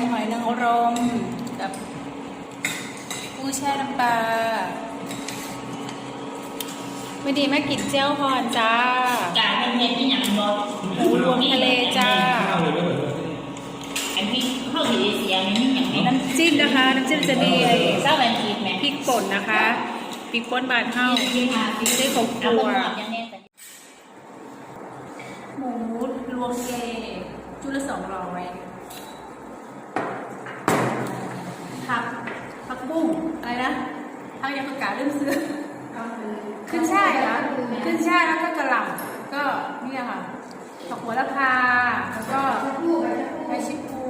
ำหอยนางรมกับกุ้งแช่น้ำปลาไม่ดีแม่กินเจ้าพรจ้า กาเป็นเห็ดที่หยังบ่หมูรวมทะเลจ้า อันที่เข้าอยู่ในเสียงนี่หยังนี่น้ำจิ้มนะคะ น้ำจิ้มจะมีเศร้าแวนทีแม่พริกป่นนะคะพริกป่นบานเท่าพริกได้ของคเอารัเบิ่วงหอดยังแน่แต่หมูรวมเกจุดละสองร้อย ผักผักบุ้งอะไรนะผักยังประกาศเริ่มซื้อขึ้นช่ายนะขึ้นช่ายแล้วก็กระหล่ำก็เนี่ยค่ะดอกหัวละพาแล้วก็ใบชิปู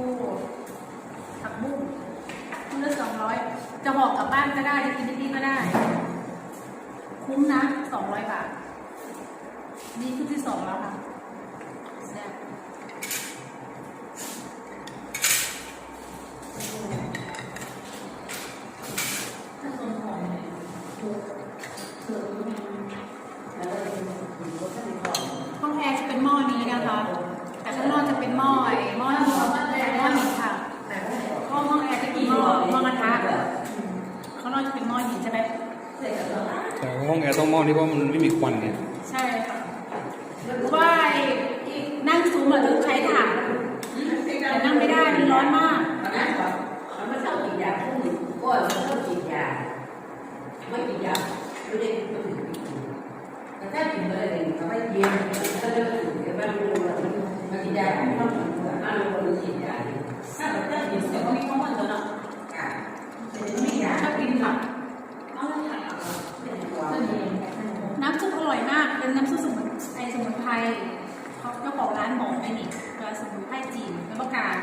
ผักบุ้งชุดละสองร้อยจะห่อกลับบ้านก็ได้จะกินที่นี่ก็ได้ คุ้มนะสองร้อยบาทนี่ชุดที่สองแล้วค่ะแซ่บ ถ้าส่วนของเนี่ยถูกถูกนี่แล้วก็เป็นหัวข้าวของ ห้องแอร์จะเป็นหม้อนี้นะคะ แต่ข้างนอกจะเป็นหม้อไอ้หม้อหม้อหม้อหินค่ะห้องห้องแอร์จะเป็นหม้อหม้อกระทะข้างนอกจะเป็นหม้อหินใช่ไหม แต่ ห้องแอร์ต้องม้อนี่เพราะมันไม่มีควันเนี่ยใช่ค่ะเพราะว่าอีกนั่งซูมเราต้องใช้ถ่านแต่นั่งไม่ได้มันร้อนมากนะมันไม่ชอบกินยาพวกนี้ก็มันชอบกินยาไม่กินยาไม่ได้ไม่ถึงแต่ถ้ากินอะไรเนี่ยก็ไม่เย็นก็จะถึงแต่ว่ารู้ว่ามันกินยาไม่ต้องกินตัวอ้าวเรากินยาถ้าเราถ้ากินแต่ก็ไม่ต้องมันตัวเนาะอะแต่ไม่ยา ชอบกินผัก เอาแล้วถ่ายเอาเป็นตัว น้ำซุปอร่อยมาก เป็นน้ำซุปสมุนไพรสมุนไพรเขาเจ้าของร้านบอกไอ้นี่ร้านสมุนไพรจีนแล้วประกาศ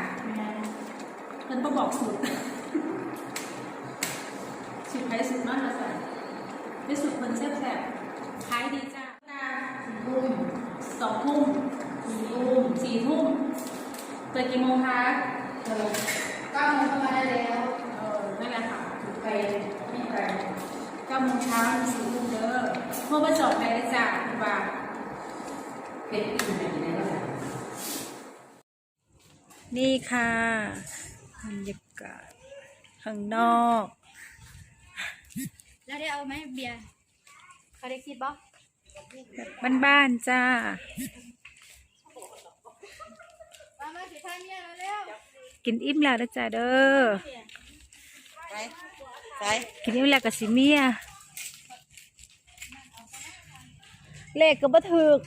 เพิ่นก็บอกสูตรสูตรไทยสูตรมากเลยจ้ะได้สูตรคนแซ่บๆขายดีจ้าทุ่มสองทุ่มสี่ทุ่มสี่ทุ่มเปิดกี่โมงคะเก้าโมงเข้ามาได้แล้วเออนั่นแหละค่ะไปไม่ไปเก้าโมงเช้าถึงสี่ทุ่มเด้อโทรมาจอดได้เลยจ้าบ่าเป็นที่ไหนในบ้านนี่ค่ะ บรรยากาศข้างนอก แล้วได้เอาไหมเบียร์เขาได้คิดบ่บ้านๆจ้า มามาสิท่านเนี่ยเร็วกินอิ่มแล้วนะจ้าเด้อ ไปไปกินอิ่มแล้วก็สิเมียเลขก็บ่ถึก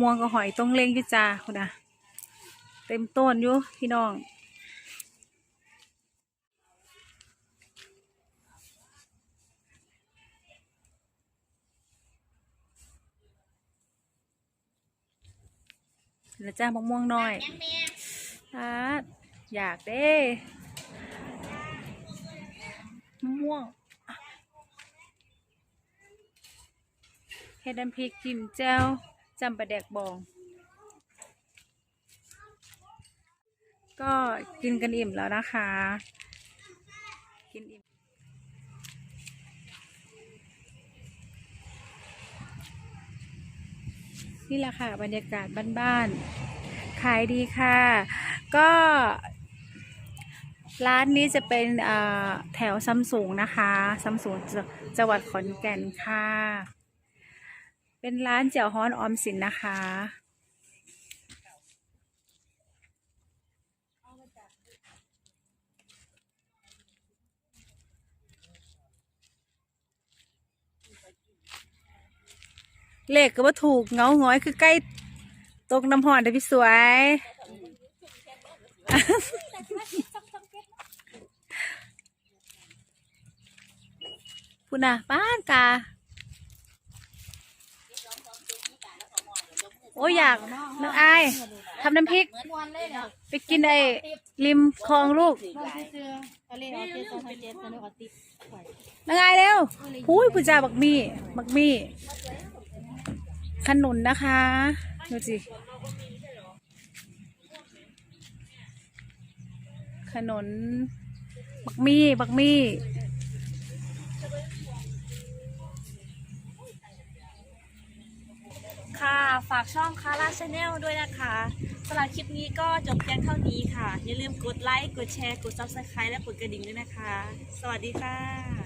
ม่วงกับหอยต้องเล่งอยู่จ้าคุณนะเต็มต้นอยู่พี่น้อง แล้วจ้ามะม่วงหน่อยอาอยากเด้มะม่วงเฮ็ดน้ำพริกจิ้มแจ่วจำปลาแดกบอง ก็กินกันอิ่มแล้วนะคะ กินอิ่ม นี่แหละค่ะบรรยากาศบ้านๆขายดีค่ะ ก็ร้านนี้จะเป็นแถวซัมซุงนะคะซัมซุงจังหวัดขอนแก่นค่ะ เป็นร้านเจียวฮ้อนออมสินนะคะ เลขก็ว่าถูกเงาหงอยคือใกล้ตกน้ำหอนเด้อพี่สวย พูดนะป้านกาโอ้ยอยากน้องอายทำน้ำพริก เหมือนวันเลยเนี่ยไปกินไอ้ริมคลองลูกเราซื้อาเรียเอเจ็ดสองพันเจ็ดสนุกเอาติ๊บไว้น้องอายเร็วหูยผู้จ่าบักมี่บักมี่ ขนุนนะคะดูสิขนนบักมี่บักมี่ค่ะ ฝากช่องคาร่าชาแนลด้วยนะคะสำหรับคลิปนี้ก็จบเพียงเท่านี้ค่ะ อย่าลืมกดไลค์ กดแชร์ กด subscribe และกดกระดิ่งด้วยนะคะ สวัสดีค่ะ